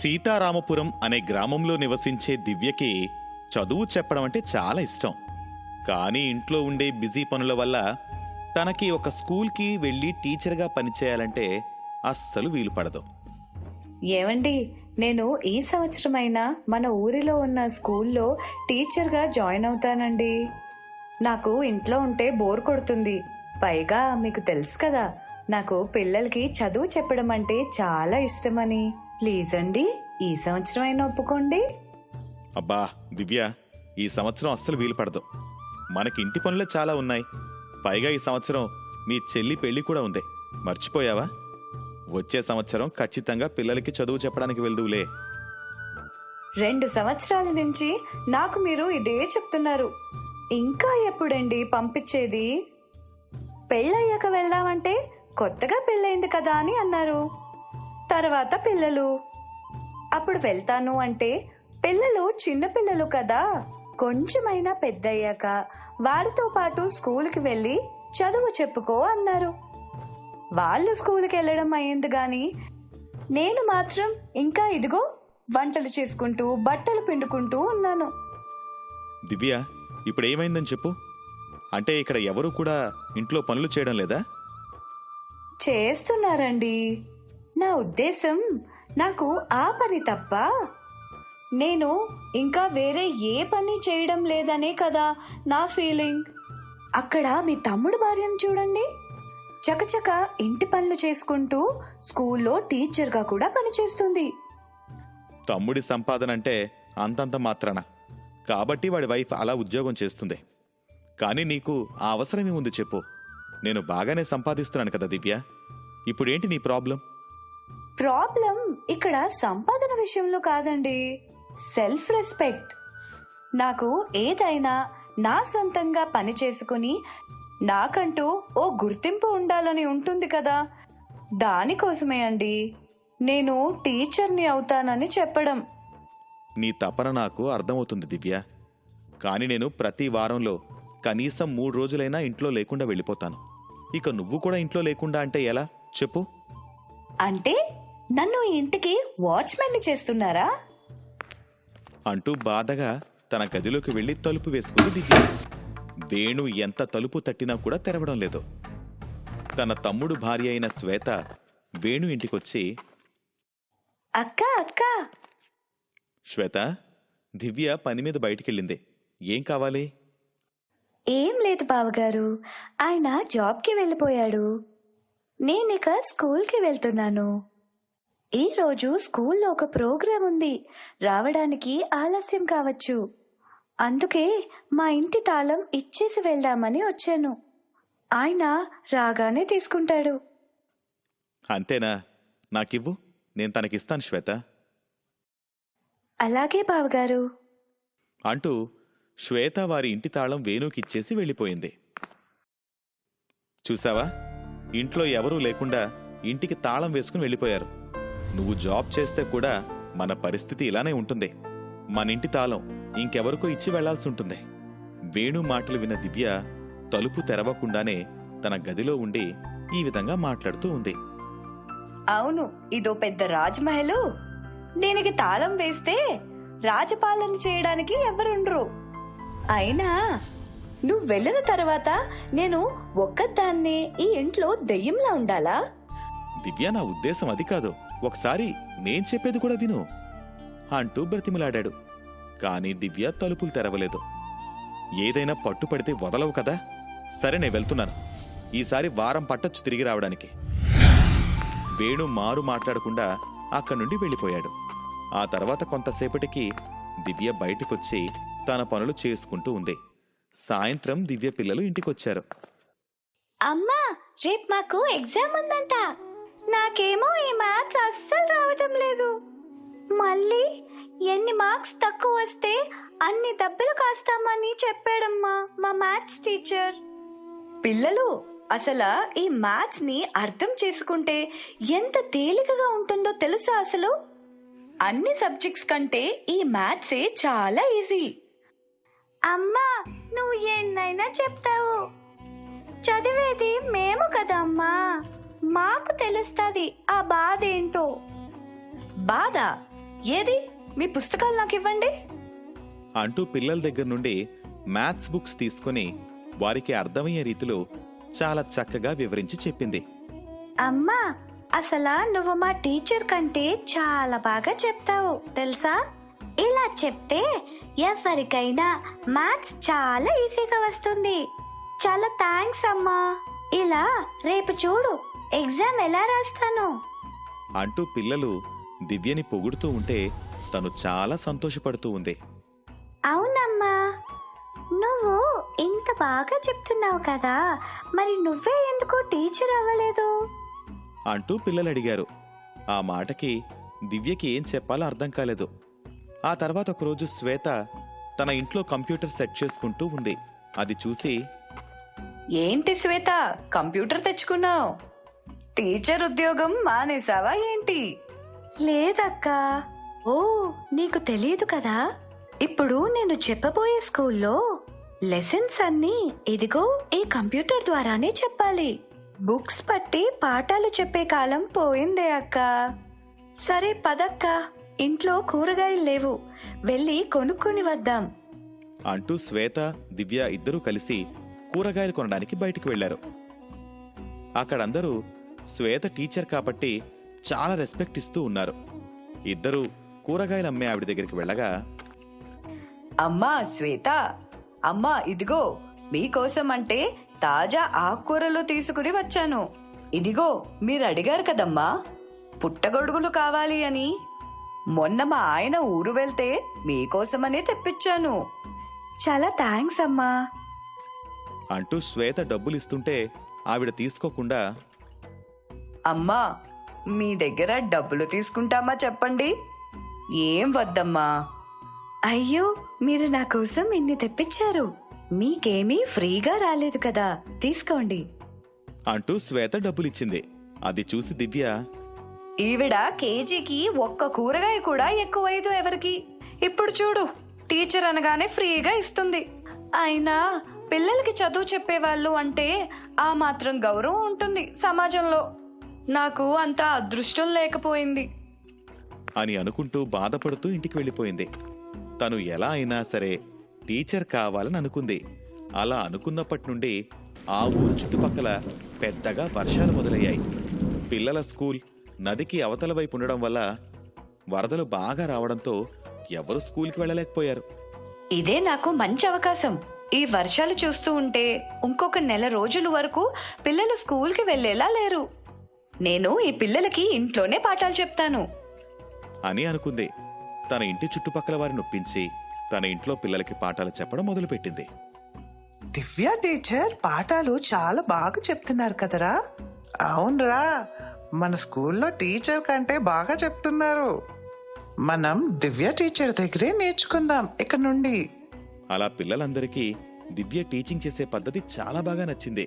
సీతారామపురం అనే గ్రామంలో నివసించే దివ్యకి చదువు చెప్పడం అంటే చాలా ఇష్టం. కానీ ఇంట్లో ఉండే బిజీ పనుల వల్ల తనకి ఒక స్కూల్కి వెళ్ళి టీచర్గా పనిచేయాలంటే అస్సలు వీలు పడదు. ఏమండి నేను ఈ సంవత్సరమైనా మన ఊరిలో ఉన్న స్కూల్లో టీచర్గా జాయిన్ అవుతానండి. నాకు ఇంట్లో ఉంటే బోర్ కొడుతుంది. పైగా మీకు తెలుసు కదా నాకు పిల్లలకి చదువు చెప్పడం అంటే చాలా ఇష్టమని. ప్లీజ్ అండి ఈ సంవత్సరం అయినా ఒప్పుకోండి. అబ్బా దివ్య ఈ సంవత్సరం అస్సలు వీలు పడదు. మనకి ఇంటి పనులే చాలా ఉన్నాయి. పైగా ఈ సంవత్సరం మీ చెల్లి పెళ్ళి కూడా ఉంది. మర్చిపోయావా? వచ్చే సంవత్సరం ఖచ్చితంగా పిల్లలకి చదువు చెప్పడానికి వెళ్దువులే. రెండు సంవత్సరాల నుంచి నాకు మీరు ఇదే చెప్తున్నారు. ఇంకా ఎప్పుడండి పంపించేది? పెళ్ళయ్యాక వెళ్దామంటే కొత్తగా పెళ్ళైంది కదా అని అన్నారు. తర్వాత పిల్లలు. అప్పుడు వెళ్తాను అంటే పిల్లలు చిన్నపిల్లలు కదా కొంచెమైనా పెద్దయ్యాక వారితో పాటు స్కూల్కి వెళ్ళి చదువు చెప్పుకో అన్నారు. వాళ్ళు స్కూల్కి వెళ్ళడం అయ్యింది గాని నేను మాత్రం ఇంకా ఇదిగో వంటలు చేసుకుంటూ బట్టలు పిండుకుంటూ ఉన్నాను. దివ్య ఇప్పుడు ఏమైందని చెప్పు. అంటే ఇక్కడ ఎవరు కూడా ఇంట్లో పనులు చేయడం లేదా? చేస్తున్నారండి. నా ఉద్దేశం నాకు ఆ పని తప్ప? నేను ఇంకా వేరే ఏ పని చేయడం లేదనే కదా నా ఫీలింగ్. అక్కడ మీ తమ్ముడు భార్యను చూడండి. చకచక ఇంటి పనులు చేసుకుంటూ స్కూల్లో టీచర్గా కూడా పనిచేస్తుంది. తమ్ముడి సంపాదన అంటే అంతంత మాత్రాన. కాబట్టి వాడి వైఫ్ అలా ఉద్యోగం చేస్తుంది. కానీ నీకు ఆ అవసరమే ఉంది చెప్పు. నేను బాగానే సంపాదిస్తున్నాను కదా దివ్య. ఇప్పుడేంటి నీ ప్రాబ్లం? ప్రాబ్లం ఇక్కడ సంపాదన విషయంలో కాదండి. సెల్ఫ్ రెస్పెక్ట్ నాకు ఏదైనా నా సొంతంగా పని చేసుకుని నాకంటూ ఓ గుర్తింపు ఉండాలని ఉంటుంది కదా. దానికోసమే అండి. నేను టీచర్ని అవుతానని చెప్పడం. నీ తపన నాకు అర్థమవుతుంది దివ్య. కానీ నేను ప్రతి వారంలో కనీసం మూడు రోజులైనా ఇంట్లో లేకుండా వెళ్ళిపోతాను. ఇక నువ్వు కూడా ఇంట్లో లేకుండా అంటే ఎలా? చెప్పు. అంటే నన్ను ఈ ఇంటికి వాచ్మెన్ని చేస్తున్నారా? అంటూ బాధగా తన గదిలోకి వెళ్ళి తలుపు వేసుకుంది దివ్య వేణు ఎంత తలుపు తట్టినా కూడా తెరవడం లేదు. తన తమ్ముడు భార్య అయిన శ్వేత వేణు ఇంటికొచ్చి అక్క అక్క! శ్వేత దివ్య పని మీద బయటికెళ్ళింది. ఏం కావాలి? ఏం లేదు బావగారు. ఆయన జాబ్కి వెళ్ళిపోయాడు. నేనిక స్కూల్కి వెళ్తున్నాను. ఈరోజు స్కూల్లో ఒక ప్రోగ్రాం ఉంది. రావడానికి ఆలస్యం కావచ్చు. అందుకే మా ఇంటి తాళం ఇచ్చేసి వెళ్దామని వచ్చాను. ఆయన రాగానే తీసుకుంటాడు. అంతేనా? నాకివ్వు. నేను తనకిస్తాను శ్వేత. అలాగే బావగారు. అంటూ శ్వేత వారి ఇంటి తాళం వేణుకిచ్చేసి వెళ్ళిపోయింది. చూసావా? ఇంట్లో ఎవరూ లేకుండా ఇంటికి తాళం వేసుకుని వెళ్ళిపోయారు. నువ్వు జాబ్ చేస్తే కూడా మన పరిస్థితి ఇలానే ఉంటుంది. మన ఇంటి తాళం ఇంకెవరికో ఇచ్చి వెళ్ళాల్సి ఉంటుంది. వేణు మాటలు విన్న దివ్య తలుపు తెరవకుండానే తన గదిలో ఉండి ఈ విధంగా మాట్లాడుతూ ఉంది. అవును ఇదో పెద్ద రాజ్మహల్. దీనికి తాళం వేస్తే రాజపాలన చేయడానికి ఎవరుండ్రు? అయినా నువ్వు వెళ్ళిన తర్వాత నేను ఒక్కదాన్నే ఈ ఇంట్లో దెయ్యంలా ఉండాలా? దివ్య నా ఉద్దేశం అది కాదు. ఒకసారి నేను చెప్పేది కూడా విను అంటూ బ్రతిమలాడాడు. కానీ దివ్య తలుపులు తెరవలేదు. ఏదైనా పట్టుపడితే వదలవు కదా? సరే నేను వెళ్తున్నాను. ఈసారి వారం పట్టొచ్చు తిరిగి రావడానికి. వేణు మారు మాట్లాడకుండా అక్కడి నుండి వెళ్ళిపోయాడు. ఆ తర్వాత కొంతసేపటికి దివ్య బయటికొచ్చి తన పనులు చేసుకుంటూ ఉంది. సాయంత్రం దివ్య పిల్లలు ఇంటికొచ్చారు. అమ్మా రేపు మాకు ఎగ్జామ్ ఉందంట. నాకేమో ఈ మ్యాథ్స్ అస్సలు రావటం లేదు. మళ్ళీ ఎన్ని మార్క్స్ తక్కువ వస్తే అన్ని దెబ్బలు కాస్తామని చెప్పాడమ్మా మా మ్యాథ్స్ టీచర్. పిల్లలు అసలు ఈ మ్యాథ్స్ని అర్థం చేసుకుంటే ఎంత తేలికగా ఉంటుందో తెలుసా అసలు? అన్ని సబ్జెక్ట్స్ కంటే ఈ మ్యాథ్సే చాలా ఈజీ. అమ్మా నువ్వు ఎన్నైనా చెప్తావు. చదివేది మేము కదమ్మా. మాకు తెలుస్తుంది. ఆ బాధ ఏంటో బాధ? ఏది? మీ పుస్తకాలు నాకు ఇవ్వండి. అంటూ పిల్లల దగ్గర నుండి మ్యాథ్స్ బుక్స్ తీసుకుని వారికి అర్థమయ్యే రీతిలో చాలా చక్కగా వివరించి చెప్పింది. అమ్మా అసలు నువ్వు మా టీచర్ కంటే చాలా బాగా చెప్తావు తెలుసా? ఇలా చెప్తే ఎవరికైనా మ్యాథ్స్ చాలా ఈజీగా వస్తుంది. చాలా థ్యాంక్స్ అమ్మా. ఇలా రేపు చూడు. ఎగ్జామ్ ఎలా రాస్తాను? అంటూ పిల్లలు దివ్యని పొగుడుతూ ఉంటే తను చాలా సంతోషపడుతూ ఉంది. అవునమ్మా. నువ్వు ఇంత బాగా చెప్తున్నావు కదా మరి నువ్వే ఎందుకు టీచర్ అవ్వలేదు? అంటూ పిల్లలు అడిగారు. ఆ మాటకి దివ్యకి ఏం చెప్పాలో అర్థం కాలేదు. ఆ తర్వాత ఒకరోజు శ్వేత తన ఇంట్లో కంప్యూటర్ సెట్ చేసుకుంటూ ఉంది. అది చూసి ఏంటి శ్వేత కంప్యూటర్ తెచ్చుకున్నావు? టీచర్ ఉద్యోగం మానేసావా ఏంటి? లేదక్కా. ఓ నీకు తెలియదు కదా? ఇప్పుడు నేను చెప్పబోయే స్కూల్లో లెసన్స్ అన్నీ ఇదిగో ఈ కంప్యూటర్ ద్వారానే చెప్పాలి. బుక్స్ పట్టి పాఠాలు చెప్పే కాలం పోయిందే అక్క. సరే పదక్క. ఇంట్లో కూరగాయలు లేవు. వెళ్ళి కొనుక్కొని వద్దాం. అంటూ శ్వేత దివ్య ఇద్దరూ కలిసి కూరగాయలు కొనడానికి బయటికి వెళ్ళారు అక్కడందరూ శ్వేత టీచర్ కాబట్టి చాలా రెస్పెక్ట్ ఇస్తూ ఉన్నారు. ఇద్దరూ కూరగాయలు అమ్మే ఆవిడ దగ్గరికి వెళ్ళగా అమ్మా శ్వేత అమ్మా ఇదిగో మీకోసం అంటే తాజా ఆకుకూరలు తీసుకుని వచ్చాను. ఇదిగో మీరు అడిగారు కదమ్మా. పుట్టగొడుగులు కావాలి అని. మొన్న మా ఆయన ఊరు వెళ్తే మీకోసమనే తెప్పించాను. చాలా థ్యాంక్స్ అమ్మా. అంటూ శ్వేత డబ్బులు ఇస్తుంటే ఆవిడ తీసుకోకుండా అమ్మా మీ దగ్గర డబ్బులు తీసుకుంటామా చెప్పండి? ఏం వద్దమ్మా? అయ్యో మీరు నా కోసం ఇన్ని తెప్పించారు. మీకేమీ ఫ్రీగా రాలేదు కదా. తీసుకోండి. అంటూ శ్వేత డబ్బులిచ్చింది. అది చూసి దివ్య ఈవిడ కేజీకి ఒక్క కూరగాయ కూడా ఎక్కువైదు ఎవరికి? ఇప్పుడు చూడు టీచర్ అనగానే ఫ్రీగా ఇస్తుంది. అయినా పిల్లలకి చదువు చెప్పేవాళ్ళు అంటే ఆ మాత్రం గౌరవం ఉంటుంది సమాజంలో. నాకు అంత అదృష్టం లేకపోయింది. అని అనుకుంటూ బాధపడుతూ ఇంటికి వెళ్ళిపోయింది. తను ఎలా అయినా సరే టీచర్ కావాలని అనుకుంది. అలా అనుకున్నప్పటి నుండి ఆ ఊరు చుట్టుపక్కల పెద్దగా వర్షాలు మొదలయ్యాయి. పిల్లల స్కూల్ నదికి అవతల వైపు ఉండడం వల్ల వరదలు బాగా రావడంతో ఎవరు స్కూల్కి వెళ్ళలేకపోయారు. ఇదే నాకు మంచి అవకాశం. ఈ వర్షాలు చూస్తూ ఉంటే ఇంకొక నెల రోజుల వరకు పిల్లలు స్కూల్కి వెళ్ళేలా లేరు. నేను ఈ పిల్లలకి ఇంట్లోనే పాఠాలు చెప్తాను. అని అనుకుంది. తన ఇంటి చుట్టుపక్కల వారిని ఒప్పించి తన ఇంట్లో పిల్లలకి పాఠాలు చెప్పడం మొదలుపెట్టింది. దివ్య టీచర్ పాఠాలు చాలా బాగా చెప్తున్నారు కదరా? అవునరా మన స్కూల్లో టీచర్ కంటే బాగా చెప్తున్నారు. మనం దివ్య టీచర్ దగ్గరే నేర్చుకుందాం ఇక నుండి. అలా పిల్లలందరికీ దివ్య టీచింగ్ చేసే పద్ధతి చాలా బాగా నచ్చింది.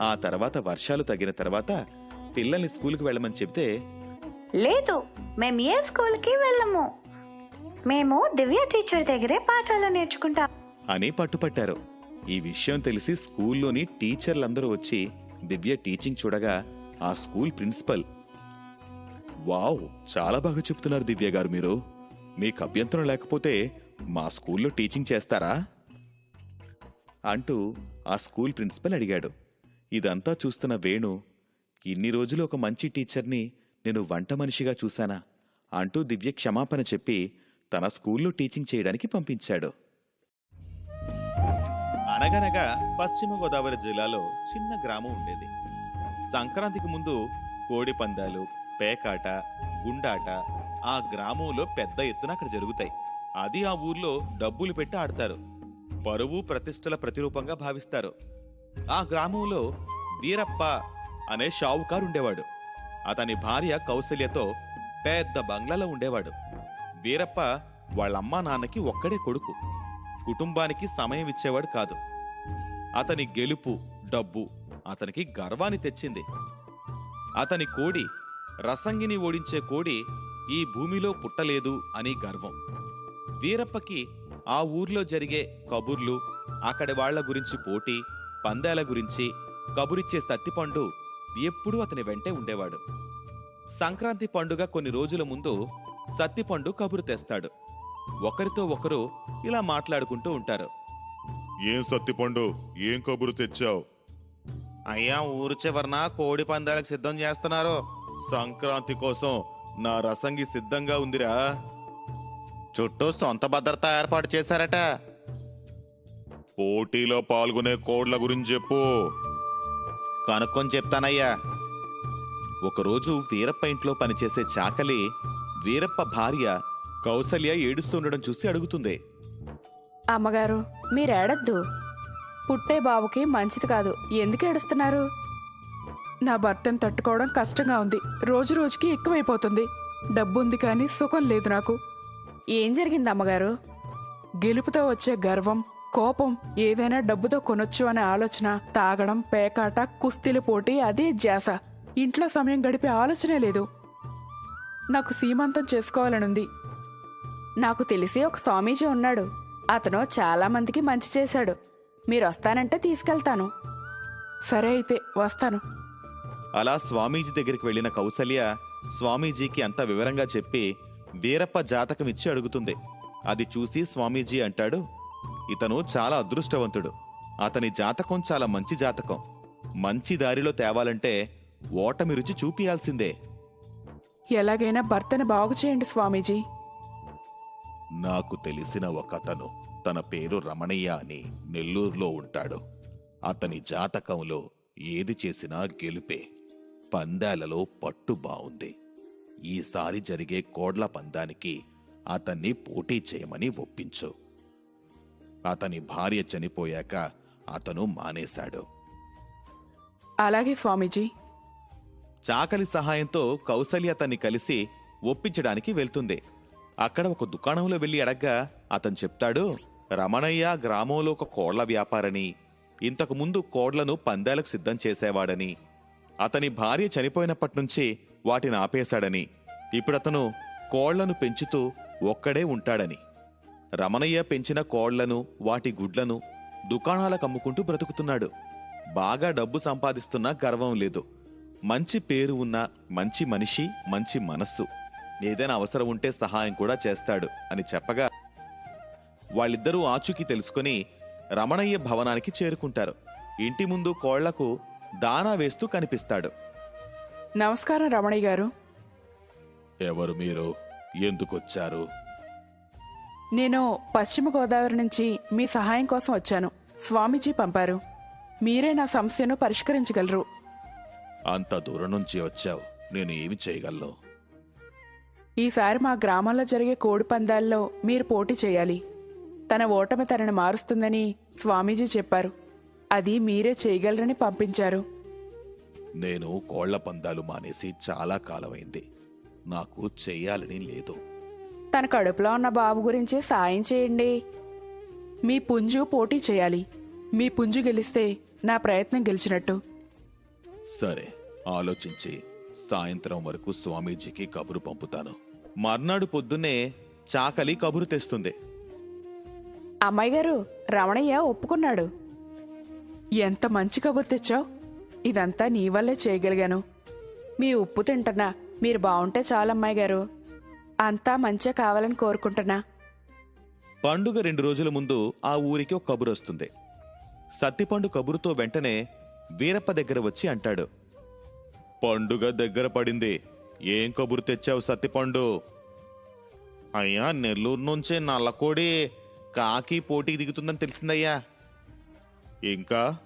ఆ తర్వాత వర్షాలు తగ్గిన తర్వాత పిల్లల్ని స్కూల్కి వెళ్ళమని చెబితే లేదు మేము ఏ స్కూల్కి వెళ్ళము. మేము దివ్య టీచర్ దగ్గరే పాఠాలు నేర్చుకుంటాం. అని పట్టుపట్టారు. ఈ విషయం తెలిసి స్కూల్లోని టీచర్లందరూ వచ్చి దివ్య టీచింగ్ చూడగా ఆ స్కూల్ ప్రిన్సిపల్. వావ్ చాలా బాగా చెప్తున్నారు దివ్య గారు మీరు. మీకు అభ్యంతరం లేకపోతే మా స్కూల్లో టీచింగ్ చేస్తారా? అంటూ ఆ స్కూల్ ప్రిన్సిపల్ అడిగాడు. ఇదంతా చూస్తున్న వేణు ఇన్ని రోజులు ఒక మంచి టీచర్ని నేను వంట మనిషిగా చూశానా అంటూ దివ్య క్షమాపణ చెప్పి తన స్కూల్లో టీచింగ్ చేయడానికి పంపించాడు. అనగనగా పశ్చిమ గోదావరి జిల్లాలో చిన్న గ్రామం ఉండేది. సంక్రాంతికి ముందు కోడి పందాలు పేకాట గుండాట ఆ గ్రామంలో పెద్ద ఎత్తున అక్కడ జరుగుతాయి. అది ఆ ఊర్లో డబ్బులు పెట్టి ఆడతారు. పరువు ప్రతిష్టల ప్రతిరూపంగా భావిస్తారు. ఆ గ్రామంలో వీరప్ప అనే షావుకారు ఉండేవాడు అతని భార్య కౌసల్యతో పెద్ద బంగ్లాలో ఉండేవాడు. వీరప్ప వాళ్ళమ్మా నాన్నకి ఒక్కడే కొడుకు. కుటుంబానికి సమయం ఇచ్చేవాడు కాదు. అతని గెలుపు డబ్బు అతనికి గర్వాన్ని తెచ్చింది. అతని కోడి రసంగిని ఓడించే కోడి ఈ భూమిలో పుట్టలేదు అని గర్వం. వీరప్పకి ఆ ఊర్లో జరిగే కబుర్లు అక్కడి వాళ్ళ గురించి పోటీ పందాల గురించి కబురిచ్చే సత్తిపండు ఎప్పుడూ అతని వెంటే ఉండేవాడు. సంక్రాంతి పండుగ కొన్ని రోజుల ముందు సత్తిపండు కబురు తెస్తాడు. ఒకరితో ఒకరు ఇలా మాట్లాడుకుంటూ ఉంటారు. ఏం సత్తిపండు ఏం కబురు తెచ్చావు? అయ్యా ఊరు చివరన కోడి పందాలకు సిద్ధం చేస్తున్నారు. సంక్రాంతి కోసం నా రసంగి సిద్ధంగా ఉందిరా. చుట్టూ సొంత భద్రత ఏర్పాటు చేశారట. పోటీలో పాల్గొనే కోడ్ల గురించి చెప్పు. కనుక్కొని చెప్తానయ్యా. ఒకరోజు వీరప్ప ఇంట్లో పనిచేసే చాకలి వీరప్ప భార్య కౌసల్య ఏడుస్తుండడం చూసి అడుగుతుంది. అమ్మగారు మీరేడద్దు. పుట్టే బాబుకి మంచిది కాదు. ఎందుకు ఏడుస్తున్నారు? నా భర్తను తట్టుకోవడం కష్టంగా ఉంది. రోజు రోజుకి ఎక్కువైపోతుంది. డబ్బుంది కానీ సుఖం లేదు నాకు. ఏం జరిగింది అమ్మగారు? గెలుపుతో వచ్చే గర్వం కోపం ఏదైనా డబ్బుతో కొనొచ్చు అనే ఆలోచన తాగడం పేకాట కుస్తీల పోటీ అదే జాస ఇంట్లో సమయం గడిపే ఆలోచనే లేదు. నాకు సీమంతం చేసుకోవాలనుంది. నాకు తెలిసి ఒక స్వామీజీ ఉన్నాడు. అతను చాలామందికి మంచి చేశాడు. మీరు వస్తానంటే తీసుకెళ్తాను. సరే అయితే వస్తాను. అలా స్వామీజీ దగ్గరికి వెళ్ళిన కౌసల్య స్వామీజీకి అంత వివరంగా చెప్పి వీరప్ప జాతకం ఇచ్చి అడుగుతుంది. అది చూసి స్వామీజీ అంటాడు ఇతను చాలా అదృష్టవంతుడు. అతని జాతకం చాలా మంచి జాతకం. మంచి దారిలో తేవాలంటే ఓటమి రుచి చూపియాల్సిందే. ఎలాగైనా భర్తను బాగు చేయండి స్వామీజీ. నాకు తెలిసిన ఒక అతను తన పేరు రమణయ్య అని నెల్లూరులో ఉంటాడు. అతని జాతకంలో ఏది చేసినా గెలుపే. పందాలలో పట్టు బావుంది. ఈసారి జరిగే కోడ్ల పందానికి అతన్ని పోటీ చేయమని ఒప్పించు. అతని భార్య చనిపోయాక అతను మానేశాడు. అలాగే స్వామీజీ. చాకలి సహాయంతో కౌసల్య అతన్ని కలిసి ఒప్పించడానికి వెళ్తుంది. అక్కడ ఒక దుకాణంలో వెళ్ళి అడగ్గా అతను చెప్తాడు రమణయ్య గ్రామంలో ఒక కోళ్ళ వ్యాపారని ఇంతకు ముందు కోడ్లను పందాలకు సిద్ధం చేసేవాడని అతని భార్య చనిపోయినప్పటి నుంచి వాటిని ఆపేశాడని ఇప్పుడతను కోళ్ళను పెంచుతూ ఒక్కడే ఉంటాడని. రమణయ్య పెంచిన కోళ్ళను వాటి గుడ్లను దుకాణాలకు అమ్ముకుంటూ బ్రతుకుతున్నాడు. బాగా డబ్బు సంపాదిస్తున్నా గర్వం లేదు. మంచి పేరు ఉన్న మంచి మనిషి మంచి మనస్సు. ఏదైనా అవసరం ఉంటే సహాయం కూడా చేస్తాడు అని చెప్పగా వాళ్ళిద్దరూ ఆచూకీ తెలుసుకొని రమణయ్య భవనానికి చేరుకుంటారు. ఇంటి ముందు కోళ్ళకు దానా వేస్తూ కనిపిస్తాడు. నమస్కారం రమణయ్య గారు. ఎవరు మీరు? ఎందుకొచ్చారు? నేను పశ్చిమ గోదావరి నుంచి మీ సహాయం కోసం వచ్చాను. స్వామీజీ పంపారు. మీరే నా సమస్యను పరిష్కరించగలరు. అంత దూరం నుంచి వచ్చావు. నేను ఏమి చేయగలను? ఈసారి మా గ్రామంలో జరిగే కోడి పందాల్లో మీరు పోటీ చేయాలి. తన ఓటమి తనని మారుస్తుందని స్వామీజీ చెప్పారు. అది మీరే చేయగలరని పంపించారు. నేను కోళ్ళ పందాలు మానేసి చాలా కాలమైంది. నాకు చెయ్యాలని లేదు. తన కడుపులో ఉన్న బాబు గురించి సాయం చేయండి. మీ పుంజు పోటీ చేయాలి. మీ పుంజు గెలిస్తే నా ప్రయత్నం గెలిచినట్టు. సరే ఆలోచించి సాయంత్రం వరకు స్వామీజీకి కబురు పంపుతాను. మర్నాడు పొద్దున్నే చాకలి కబురు తెస్తుంది. అమ్మాయి గారు రమణయ్య ఒప్పుకున్నాడు. ఎంత మంచి కబుర్ తెచ్చావు? ఇదంతా నీ వల్లే చేయగలిగాను. మీ ఉప్పు తింటున్నా మీరు బాగుంటే చాలు అమ్మాయి గారు. అంతా మంచిగా కావాలని కోరుకుంటున్నా. పండుగ రెండు రోజుల ముందు ఆ ఊరికి ఒక కబురు వస్తుంది. సత్తిపండు కబురుతో వెంటనే వీరప్ప దగ్గర వచ్చి అంటాడు. పండుగ దగ్గర పడింది. ఏం కబురు తెచ్చావు సత్తిపండు? అయ్యా నెల్లూరు నుంచి నల్లకోడి కాకి పోటీకి దిగుతుందని తెలిసిందయ్యా. ఇంకా?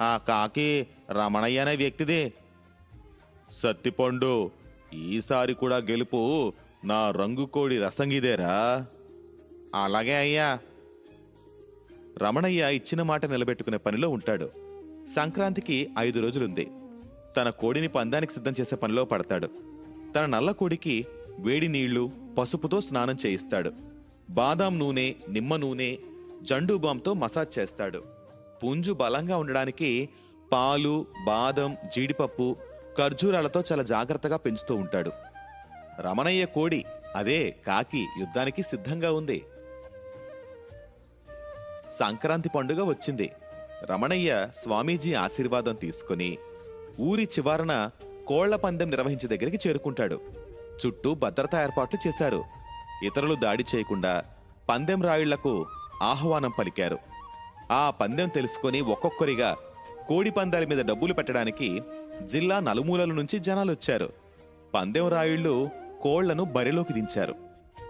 ఆ కాకి రమణయ్య అనే వ్యక్తిది. సత్తిపండు ఈసారి కూడా గెలుపు నా రంగు కోడి రసంగిదేరా? అలాగే అయ్యా. రమణయ్య ఇచ్చిన మాట నిలబెట్టుకునే పనిలో ఉంటాడు. సంక్రాంతికి ఐదు రోజులుంది. తన కోడిని పందానికి సిద్ధం చేసే పనిలో పడతాడు. తన నల్ల కోడికి వేడి నీళ్ళు పసుపుతో స్నానం చేయిస్తాడు. బాదాం నూనె నిమ్మ నూనె జండు బాంతో మసాజ్ చేస్తాడు. పుంజు బలంగా ఉండడానికి పాలు బాదం జీడిపప్పు ఖర్జూరాలతో చాలా జాగ్రత్తగా పెంచుతూ ఉంటాడు. రమణయ్య కోడి అదే కాకి యుద్ధానికి సిద్ధంగా ఉంది. సంక్రాంతి పండుగ వచ్చింది. రమణయ్య స్వామీజీ ఆశీర్వాదం తీసుకుని ఊరి చివరన కోళ్ళ పందెం నిర్వహించే దగ్గరికి చేరుకుంటాడు. చుట్టూ భద్రతా ఏర్పాట్లు చేశారు. ఇతరులు దాడి చేయకుండా పందెం రాయుళ్ళకు ఆహ్వానం పలికారు. ఆ పందెం తెలుసుకొని ఒక్కొక్కరిగా కోడి పందాల మీద డబ్బులు పెట్టడానికి జిల్లా నలుమూలల నుంచి జనాలొచ్చారు. పందెం రాయుళ్ళు కోళ్ళను బరిలోకి దించారు.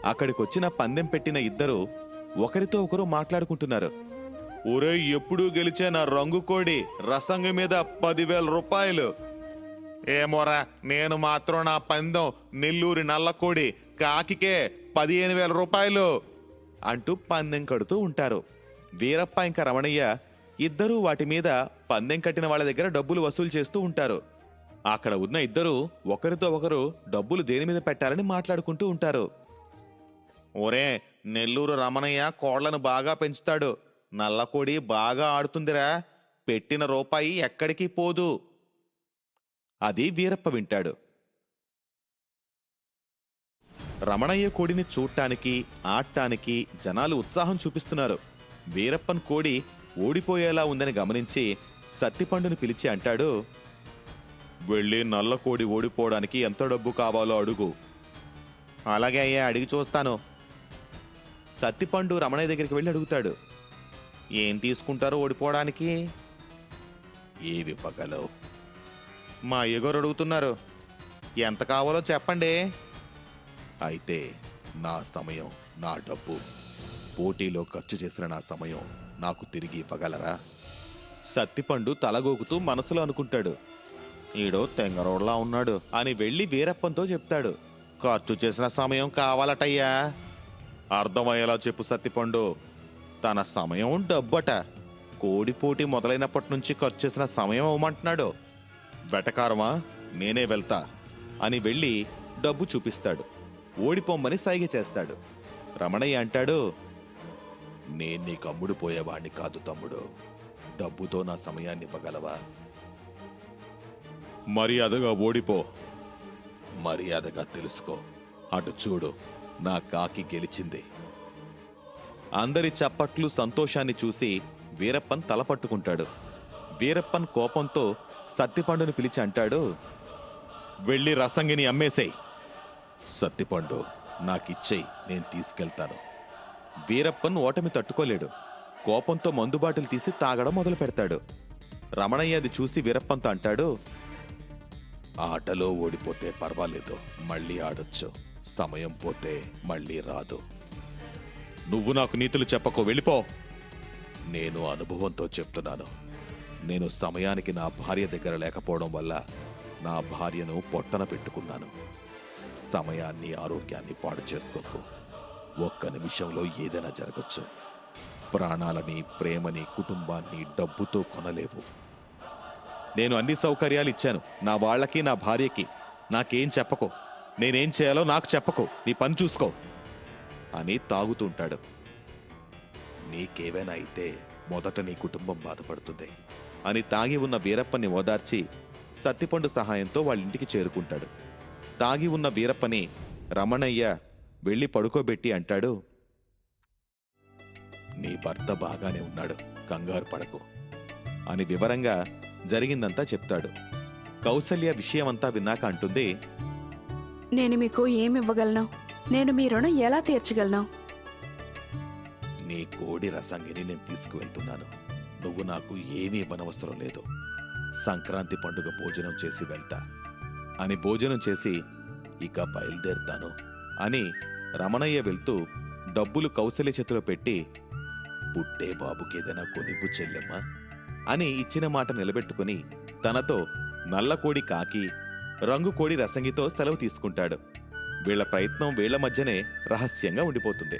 అక్కడికొచ్చిన పందెం పెట్టిన ఇద్దరు ఒకరితో ఒకరు మాట్లాడుకుంటున్నారు. ఒరే ఎప్పుడూ గెలిచే నా రంగు కోడి రసంగ మీద పదివేల రూపాయలు? ఏమోరా నేను మాత్రం నా పందెం నెల్లూరి నల్లకోడి కాకికే పదిహేను వేల రూపాయలు అంటూ పందెం కడుతూ ఉంటారు. వీరప్ప ఇంకా రమణయ్య ఇద్దరూ వాటి మీద పందెం కట్టిన వాళ్ళ దగ్గర డబ్బులు వసూలు చేస్తూ ఉంటారు. అక్కడ ఉన్న ఇద్దరు ఒకరితో ఒకరు డబ్బులు దేని మీద పెట్టాలని మాట్లాడుకుంటూ ఉంటారు. ఒరే నెల్లూరు రమణయ్య కోళ్ళను బాగా పెంచుతాడు. నల్లకోడి బాగా ఆడుతుందిరా. పెట్టిన రూపాయి ఎక్కడికి పోదు. అది వీరప్ప వింటాడు. రమణయ్య కోడిని చూడటానికి ఆడటానికి జనాలు ఉత్సాహం చూపిస్తున్నారు. వీరప్పన్ కోడి ఓడిపోయేలా ఉందని గమనించి సత్తిపండును పిలిచి అంటాడు వెళ్ళి నల్ల కోడి ఓడిపోవడానికి ఎంత డబ్బు కావాలో అడుగు. అలాగే అయ్యా అడిగి చూస్తాను. సత్తిపండు రమణయ్య దగ్గరికి వెళ్ళి అడుగుతాడు. ఏం తీసుకుంటారో ఓడిపోవడానికి? ఏవి ఇవ్వగలవు మా ఎగోరు అడుగుతున్నారు. ఎంత కావాలో చెప్పండి. అయితే నా సమయం నా డబ్బు. పోటీలో ఖర్చు చేసిన నా సమయం నాకు తిరిగి ఇవ్వగలరా సత్తిపండు తలగోకుతూ మనసులో అనుకుంటాడు. ఈడో తెంగరోడ్లా ఉన్నాడు అని వెళ్ళి వీరప్పంతో చెప్తాడు. ఖర్చు చేసిన సమయం కావాలటయ్యా. అర్థమయ్యేలా చెప్పు సత్తిపండు. తన సమయం డబ్బట. కోడిపోటీ మొదలైనప్పటి నుంచి ఖర్చు చేసిన సమయం అవ్వమంటున్నాడు వెటకారమా? నేనే వెళ్తా అని వెళ్ళి డబ్బు చూపిస్తాడు. ఓడిపోమ్మని సైగ చేస్తాడు. రమణయ్య అంటాడు నేను నీకు అమ్ముడు పోయేవాణ్ణి కాదు తమ్ముడు. డబ్బుతో నా సమయాన్ని ఇవ్వగలవా మర్యాదగా ఓడిపో. మర్యాదగా తెలుసుకో. అటు చూడు నా కాకి గెలిచింది. అందరి చప్పట్లు సంతోషాన్ని చూసి వీరప్పన్ తలపట్టుకుంటాడు వీరప్పన్ కోపంతో సత్తిపండుని పిలిచి అంటాడు వెళ్ళి రసంగిని అమ్మేసేయ్. సత్తిపండు నాకిచ్చేయి నేను తీసుకెళ్తాను. వీరప్పన్ ఓటమి తట్టుకోలేడు. కోపంతో మందుబాటులు తీసి తాగడం మొదలు పెడతాడు రమణయ్య అది చూసి వీరప్పంతో అంటాడు ఆటలో ఓడిపోతే పర్వాలేదు మళ్ళీ ఆడొచ్చు. సమయం పోతే మళ్ళీ రాదు. నువ్వు నాకు నీతులు చెప్పకు వెళ్ళిపో. నేను అనుభవంతో చెప్తున్నాను. నేను సమయానికి నా భార్య దగ్గర లేకపోవడం వల్ల నా భార్యను పొట్టన పెట్టుకున్నాను. సమయాన్ని ఆరోగ్యాన్ని పాడు చేసుకోకు ఒక్క నిమిషంలో ఏదైనా జరగచ్చు. ప్రాణాలని ప్రేమని కుటుంబాన్ని డబ్బుతో కొనలేవు. నేను అన్ని సౌకర్యాలు ఇచ్చాను. నా వాళ్ళకి నా భార్యకి. నాకేం చెప్పకు. నేనేం చేయాలో నాకు చెప్పకు. నీ పని చూసుకో. అని తాగుతుంటాడు. నీకేవైనా అయితే మొదట నీ కుటుంబం బాధపడుతుంది అని తాగి ఉన్న వీరప్పని ఓదార్చి సత్తిపండు సహాయంతో వాళ్ళ ఇంటికి చేరుకుంటాడు. తాగి ఉన్న వీరప్పని రమణయ్య వెళ్ళి పడుకోబెట్టి అంటాడు నీ భర్త బాగానే ఉన్నాడు. కంగారు పడకు అని వివరంగా జరిగిందంతా చెప్తాడు. కౌసల్య విషయమంతా విన్నాక అంటుంది నేను మీకు ఏమి ఇవ్వగలను నేను మీ రుణం ఎలా తీర్చగలను? నీ కోడి రసంగిని నేను తీసుకువెళ్తున్నాను. నువ్వు నాకు ఏమీ ఇవ్వనవసరం లేదు. సంక్రాంతి పండుగ భోజనం చేసి వెళ్తా. అని భోజనం చేసి ఇక బయలుదేరుతాను అని రమణయ్య వెళ్తూ డబ్బులు కౌశల్య చేతిలో పెట్టి పుట్టే బాబుకి ఏదైనా కొనివ్వు చెల్లెమ్మా. అని ఇచ్చిన మాట నిలబెట్టుకుని తనతో నల్ల కోడి కాకి రంగుకోడి రసంగితో సెలవు తీసుకుంటాడు. వీళ్ళ ప్రయత్నం వీళ్ళ మధ్యనే రహస్యంగా ఉండిపోతుంది.